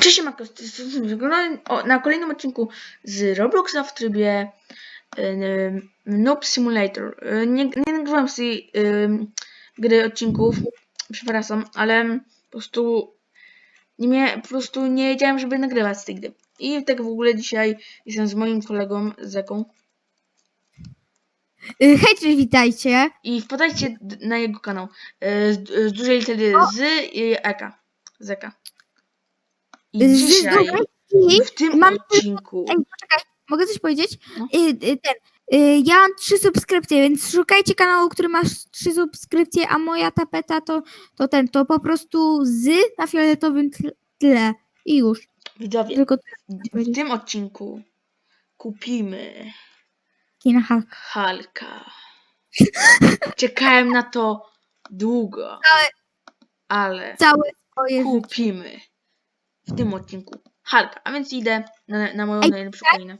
Cześć, Mako, na kolejnym odcinku z Robloxa w trybie y, Noob Simulator. Y, Nie, nie nagrywam z tej y, gry odcinków, przepraszam, ale po prostu nie mia, po prostu nie wiedziałem, żeby nagrywać z tej gry. I tak w ogóle dzisiaj jestem z moim kolegą Zeką Hej, cześć, witajcie. i wpadajcie na jego kanał z, z dużej litery z i Eka. Zeka. I Z dzisiaj w tym mam- odcinku Ej, poczekaj, mogę coś powiedzieć? No. Y, y, ten, y, ja mam trzy subskrypcje, więc szukajcie kanału, który ma trzy subskrypcje, a moja tapeta to, to ten, to po prostu z na fioletowym tle-. I już. widzowie, Tylko w tym odcinku kupimy kina Hulk. Halka. Czekałem na to długo, ale Całe swoje życie. kupimy w tym odcinku Halka. A więc idę na, na moją Ej, najlepszą krainę.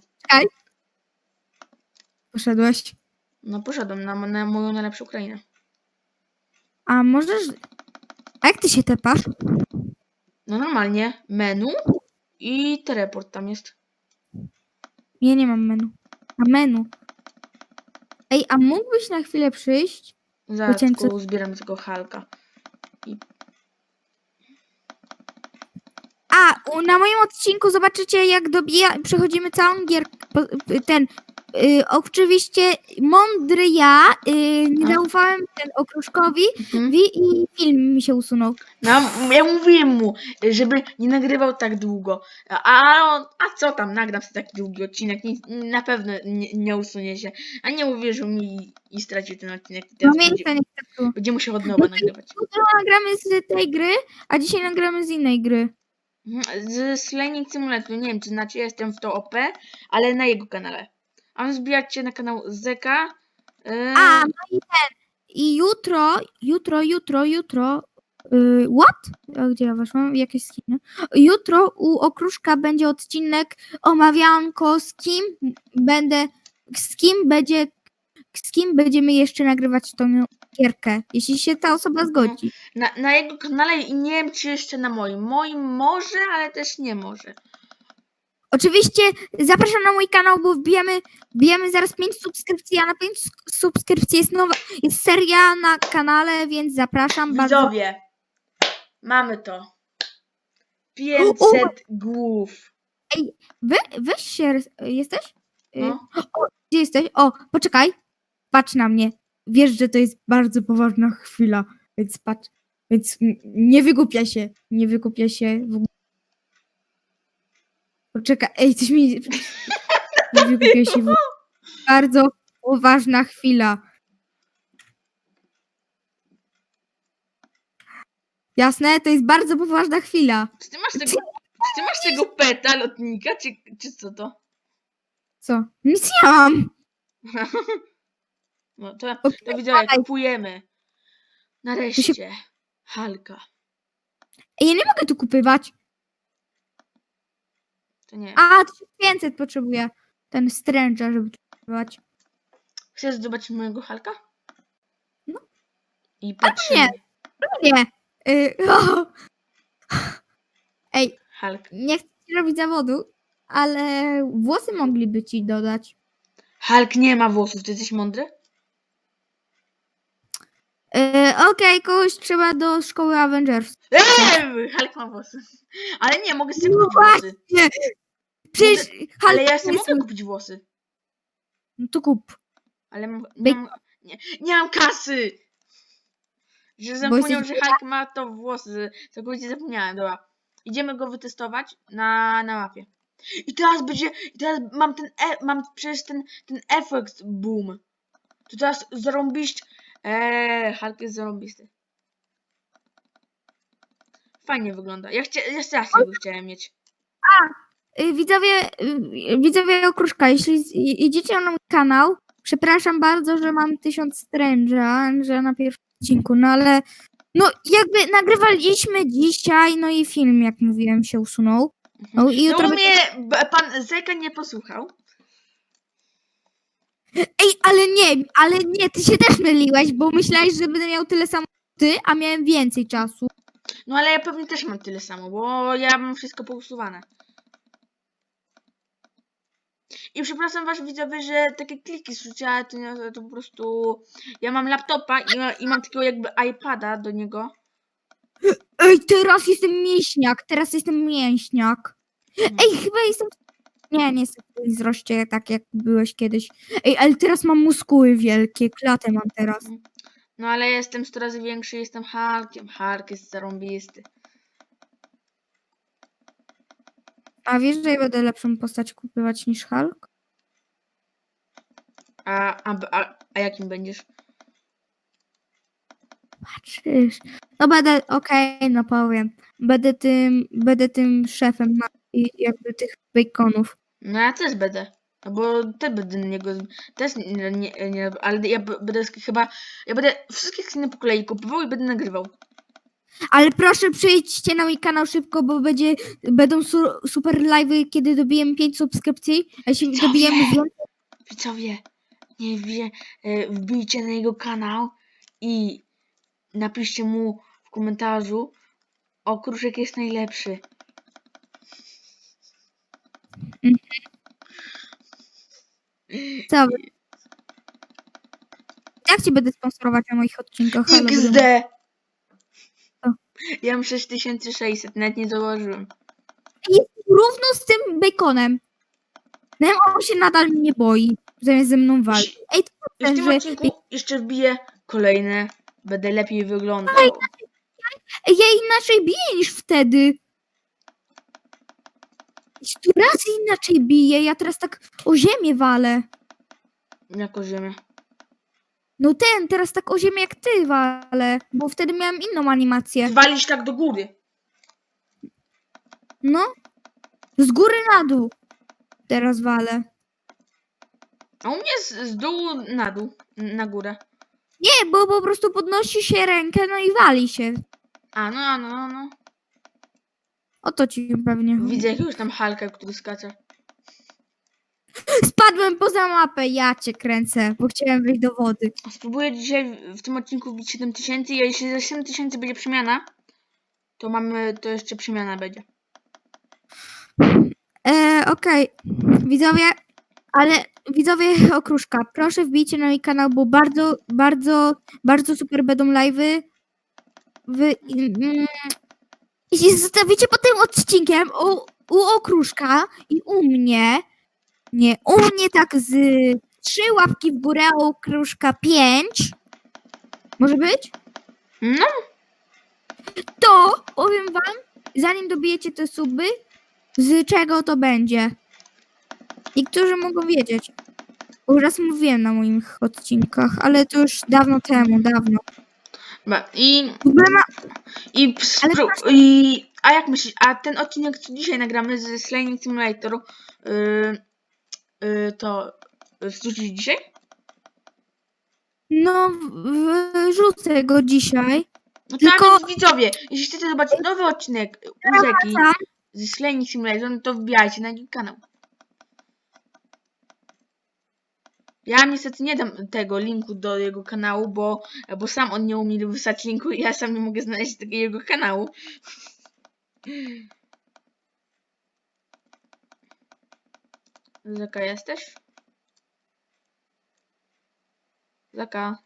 Poszedłeś. No poszedłem na, na moją najlepszą krainę. A możesz... A jak ty się tepasz? No normalnie menu i teleport tam jest. Ja nie mam menu. A menu. Ej, a mógłbyś na chwilę przyjść? Zaraz Chciałem tylko zbieram tego Halka. A, u- na moim odcinku zobaczycie, jak dobija, przechodzimy całą gierkę. po- Ten, y, oczywiście mądry ja, y, nie A. zaufałem ten okruszkowi Mhm. wi- i film mi się usunął. No, ja mówiłem mu, żeby nie nagrywał tak długo. A, on, a co tam, nagram sobie taki długi odcinek, nie, na pewno nie, nie usunie się. A nie uwierzył mi i stracił ten odcinek. I No teraz będzie, miejsca nie starczyło. będzie musiał od nowa nagrywać. Jutro nagramy z tej gry, a dzisiaj nagramy z innej gry. Mhm, Z Slaining Simulator, nie wiem czy znacie, jestem w to OP, ale na jego kanale. A on zbijacie na kanał Zeka. Yy, A, no i ten. I jutro, jutro, jutro, jutro. Y, what? A gdzie ja weszłam? Jakieś skiny? Jutro u Okruszka będzie odcinek omawianko z kim będę, z kim będzie, z kim będziemy jeszcze nagrywać tą jeśli się ta osoba zgodzi. na, na jego kanale i nie wiem czy jeszcze na moim. Moim może, ale też nie może. Oczywiście zapraszam na mój kanał, bo wbijamy, wbijamy zaraz 5 subskrypcji, a na 5 subskrypcji jest nowa, jest seria na kanale, więc zapraszam bardzo. Widzowie, mamy to. 500 głów. Wy, weź się, jesteś? Y, No. O, gdzie jesteś? O, poczekaj. Patrz na mnie. Wiesz, że to jest bardzo poważna chwila, więc patrz. Więc nie wygłupia się. Nie wygłupia się w ogóle. Poczekaj, ej, coś mi... Nie wygłupia się w ogóle. Bardzo poważna chwila. Jasne? To jest bardzo poważna chwila. Czy ty masz tego, czy ty masz tego peta lotnika, czy, czy co to? Co? Nic nie mam. No to, O, to widzowie, kupujemy. Nareszcie. Halka. Ej, ja nie mogę tu kupywać. To nie. A, 1500 potrzebuję. Ten Strange'a, żeby tu kupować. Chcesz zobaczyć mojego Halka? No. I patrzymy. nie. Nie. Y, o. Ej, Hulk. nie chcę ci robić zawodu, ale włosy mogliby ci dodać. Hulk nie ma włosów, ty jesteś mądry? Y, Okej, kogoś trzeba do szkoły Avengers. Eee, Hulk ma włosy. Ale nie, mogę sobie No kupić włosy. Przecież Ale Hulk ja sobie jest- mogę kupić włosy. No to kup. Ale mam, nie, mam, nie, nie mam kasy! Że zapomniał, że Hulk ma to włosy. Całkowicie zapomniałem, dobra. Idziemy go wytestować na, na mapie. I teraz będzie, i teraz mam ten, e, mam przecież ten, ten efekt boom. To teraz zarąbiść, eee, Hulk jest zarąbisty. Fajnie wygląda. Ja, chcia, ja strasznie go chciałem mieć. Y, Widzowie, y, widzowie Okruszka, jeśli z- i- idziecie na mój kanał, przepraszam bardzo, że mam 1000 stręża, że na pierwszym odcinku, no ale no jakby nagrywaliśmy dzisiaj, no i film, jak mówiłem, się usunął. No i No jutro... będzie- mnie b- pan Zeka nie posłuchał. Ale nie, ale nie, ty się też myliłeś, bo myślałeś, że będę miał tyle samo ty, a miałem więcej czasu. No ale ja pewnie też mam tyle samo, bo ja mam wszystko pousuwane. I przepraszam was widzowie, że takie kliki ale to, to po prostu... Ja mam laptopa i, ma- i mam takiego jakby iPada do niego. Ej, teraz jestem mięśniak, teraz jestem mięśniak. Ej, chyba jestem... Nie, nie jestem w wzroście tak, jak byłeś kiedyś. Ej, ale teraz mam muskuły wielkie, klatę mam teraz. No ale jestem 100 razy większy, jestem Hulkiem. Hulk jest zarąbisty. A wiesz, że ja będę lepszą postać kupywać niż Hulk? A, a, a, a jakim będziesz? Patrzysz. No będę, okej, no powiem. Będę tym, będę tym szefem na, i jakby tych baconów. No ja też będę. No bo też będę niego. Też nie, nie, nie ale ja będę chyba. Ja będę wszystkie skiny po kolei kupował i będę nagrywał. Ale proszę przyjdźcie na mój kanał szybko, bo będzie, będą su, super live'y, kiedy dobijemy 5 subskrypcji. A jeśli Widzowie! dobijemy więcej, Widzowie, nie wie, wbijcie na jego kanał i napiszcie mu w komentarzu okruszek jest najlepszy. Co wy? Jak ci będę sponsorować na moich odcinkach? Halo? XD! Co? Ja mam 6600, nawet nie założyłem. Jest równo z tym baconem. No on się nadal nie boi, zamiast ze mną walczyć. Ej, to I w tym że- odcinku jeszcze wbiję kolejne. Będę lepiej wyglądał. Ja inaczej biję niż wtedy. Stu razy inaczej biję, ja teraz tak o ziemię walę. Jako ziemię. No ten, teraz tak o ziemię jak ty walę, bo wtedy miałem inną animację. Walić tak do góry. No, z góry na dół teraz walę. A u mnie z, z dołu na dół, n- na górę. Nie, bo po prostu podnosi się rękę, no i wali się. A, no, no, no, no. O to ci pewnie. Widzę jakiegoś tam Halka, który skacze. Spadłem poza mapę, ja cię kręcę, bo chciałem wejść do wody. Spróbuję dzisiaj w tym odcinku wbić 7000 i jeśli za 7000 będzie przemiana, to mamy, to jeszcze przemiana będzie. E, Okej, widzowie, ale widzowie okruszka, proszę wbijcie na mój kanał, bo bardzo, bardzo, bardzo super będą live'y. Wy, mm, jeśli zostawicie pod tym odcinkiem u, u okruszka i u mnie, nie, u mnie tak z trzy łapki w górę, u okruszka pięć, może być? No, to powiem wam, zanim dobijecie te suby, z czego to będzie. Niektórzy mogą wiedzieć. Już raz mówiłem na moich odcinkach, ale to już dawno temu, dawno. I, W ogóle ma... i, spró- i, a jak myślisz, a ten odcinek, co dzisiaj nagramy z Slaying Simulator, yy, yy, to wrzucić dzisiaj? No, wrzucę go dzisiaj. No Tylko- więc widzowie, jeśli chcecie zobaczyć nowy odcinek Wracam. ze Slaying Simulator, to wbijajcie na jego kanał. Ja niestety nie dam tego linku do jego kanału, bo, bo sam on nie umie wysłać linku i ja sam nie mogę znaleźć tego jego kanału. Zaka jesteś? Zaka.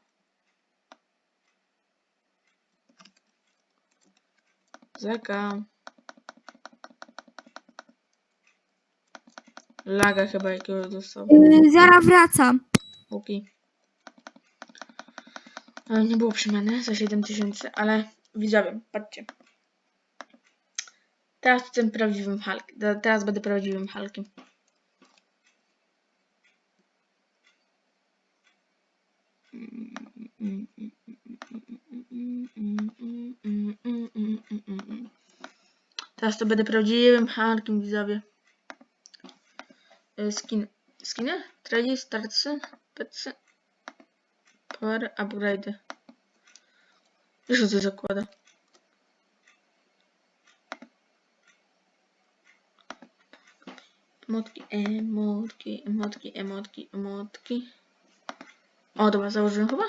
Zaka. Laga chyba jakiegoś dostał. Yy, zaraz wracam. Nie było przemiany za 7000, ale widzowie, patrzcie. Teraz jestem prawdziwym Hulk. Teraz będę prawdziwym Hulkiem. Teraz to będę prawdziwym Hulkiem, widzowie. E, Skin. Skiny? Trade, starcy, petsy. Power, upgrade. Co to zakłada? Emotki, emotki, emotki, emotki, emotki. O, dobra, założyłem chyba.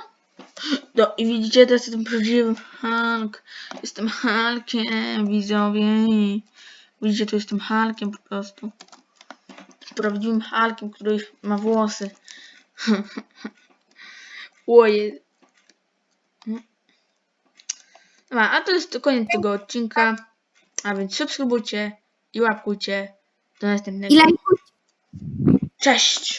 Do, I widzicie, teraz jestem prawdziwym Hulk. Jestem Hulkiem, widzowie. Widzicie, tu jestem Hulkiem po prostu. Prawdziwym Hulkiem, który ma włosy. Oje. Dobra, a to jest koniec tego odcinka. A więc subskrybujcie i łapkujcie. Do następnego. I lajkujcie. Cześć!